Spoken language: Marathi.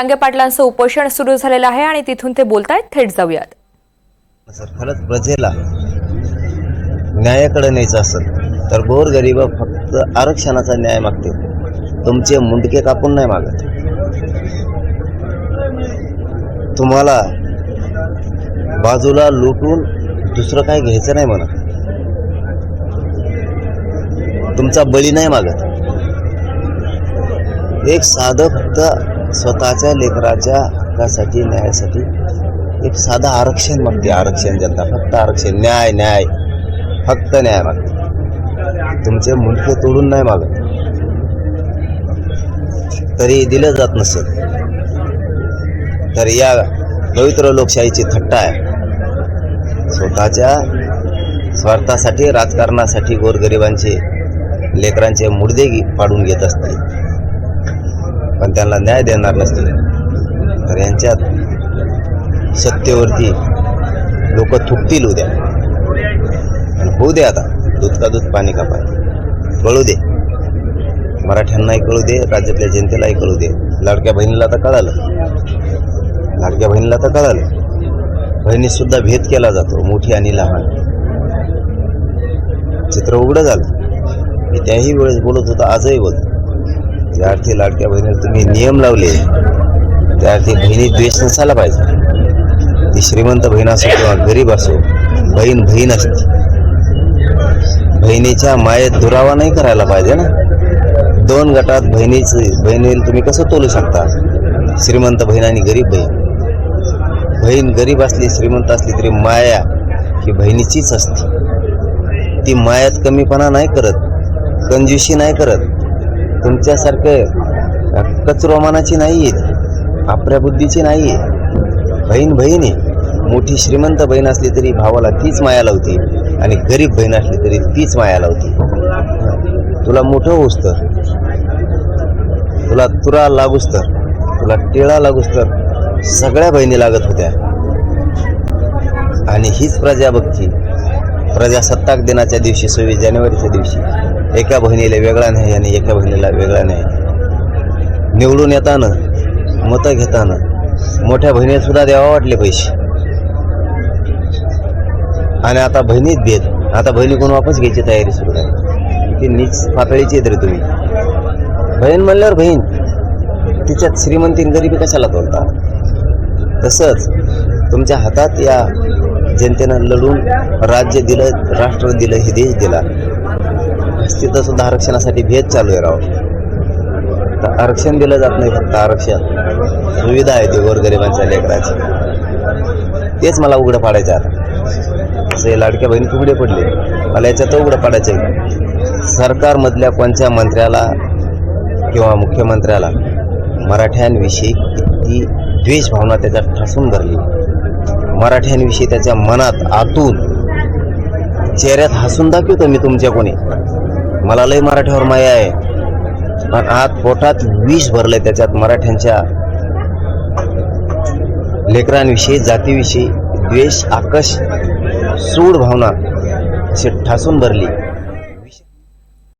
डांगे पाटलांचं उपोषण सुरू झालेलं आहे आणि तिथून ते बोलतायत थेट जाऊयात. खरंच प्रजेला न्यायाकडे न्यायचं असेल तर गोरगरीब फक्त आरक्षणाचा न्याय मागते तुमचे मुंडके कापून नाही मागत. तुम्हाला बाजूला लुटून दुसरं काय घ्यायचं नाही म्हणा. तुमचा बळी नाही मागत. एक साधं फक्त स्वतःच्या लेकराच्या हक्कासाठी न्यायासाठी एक साधं आरक्षण मागते. आरक्षण जनता फक्त आरक्षण. न्याय न्याय. फक्त न्याय मागते. तुमचे मुंडके तोडून नाही मागत. तरी दिलं जात नसेल. तर या पवित्र लोकशाहीची थट्टा आहे. स्वतःच्या स्वार्थासाठी राजकारणासाठी गोरगरिबांचे लेकरांचे मुडदे पाडून घेत असतात पण त्यांना न्याय देणार नसते तर यांच्यात सत्तेवरती लोक थुकतील उद्या. आणि होऊ दे आता. दूध का दूध पाणी का पाणी. कळू दे. मराठ्यांनाही कळू दे राज्यातल्या जनतेलाही कळू दे. लाडक्या बहिणीला तर कळालं. लाडक्या बहिणीला तर कळालं. बहिणीसुद्धा भेद केला जातो मोठी आणि लहान. चित्र उघडं झालं. मी त्याही वेळेस बोलत होतो आजही बोलतो. म्हणजे ज्या अर्थी लाडक्या बहिणीला तुम्ही नियम लावले. त्या अर्थी बहिणी द्वेष नसायला पाहिजे. ती श्रीमंत बहीण असो किंवा गरीब असो बहीण बहीण असते. बहिणीच्या मायेत दुरावा नाही करायला पाहिजे ना. दोन गटात बहिणीच बहिणीला तुम्ही कसं तोलू शकता? श्रीमंत बहीण आणि गरीब बहीण. बहीण गरीब असली श्रीमंत असली तरी माया ही बहिणीचीच असते. ती मायात कमीपणा नाही करत कंजूशी नाही करत. तुमच्यासारखं कचरोमानाची नाही आहे आपल्या बुद्धीची नाही आहे बहीण बहीण आहे मोठी श्रीमंत बहीण असली तरी भावाला तीच माया लावते आणि गरीब बहीण असली तरी तीच माया लावते. तुला मोठं होऊस तर तुला तुरा लागूस तर तुला टिळा लागूस तर सगळ्या बहिणी लागत होत्या. आणि हीच प्रजा बघती प्रजासत्ताक दिनाच्या दिवशी सव्वीस जानेवारीच्या दिवशी एका बहिणीला वेगळा नाही आणि एका बहिणीला वेगळा नाही. निवडून येताना मतं घेताना मोठ्या बहिणीला सुद्धा द्यावा वाटले पैसे. आणि आता बहिणीत देत आता बहिणीकडून कोण वापस घ्यायची तयारी सुरू झाली. ती नीच पातळीची आहेत रे तुम्ही. बहीण म्हणल्यावर बहीण तिच्यात श्रीमंती गरीबी गरिबी कशाला तोलता तसंच तुमच्या हातात या जनतेनं लढून राज्य दिलं राष्ट्र दिलं हे देश दिला. तिथं सुद्धा आरक्षणासाठी भेद चालू आहे राव. तर आरक्षण दिलं जात नाही फक्त आरक्षण. सुविधा आहे ते गोरगरिबांच्या लेकराची. तेच मला उघडं पाडायचं आता. असे लाडक्या बहिणी उघडे पडले. मला याच्यात उघडं पाडायचं आहे सरकारमधल्या कोणत्या मंत्र्याला किंवा मुख्यमंत्र्याला मराठ्यांविषयी किती द्वेष भावना त्याच्यात ठासून धरली. मराठ्यांविषयी त्याच्या मनात आतून चेहऱ्यात हसून दाखवतो मी तुमच्या कोणी. मला लय मराठ्यावर माया आहे. पण आत पोटात विष भरलंय त्याच्यात मराठ्यांच्या. लेकरांविषयी जातीविषयी द्वेष आकश सूड भावना अशी ठासून भरली.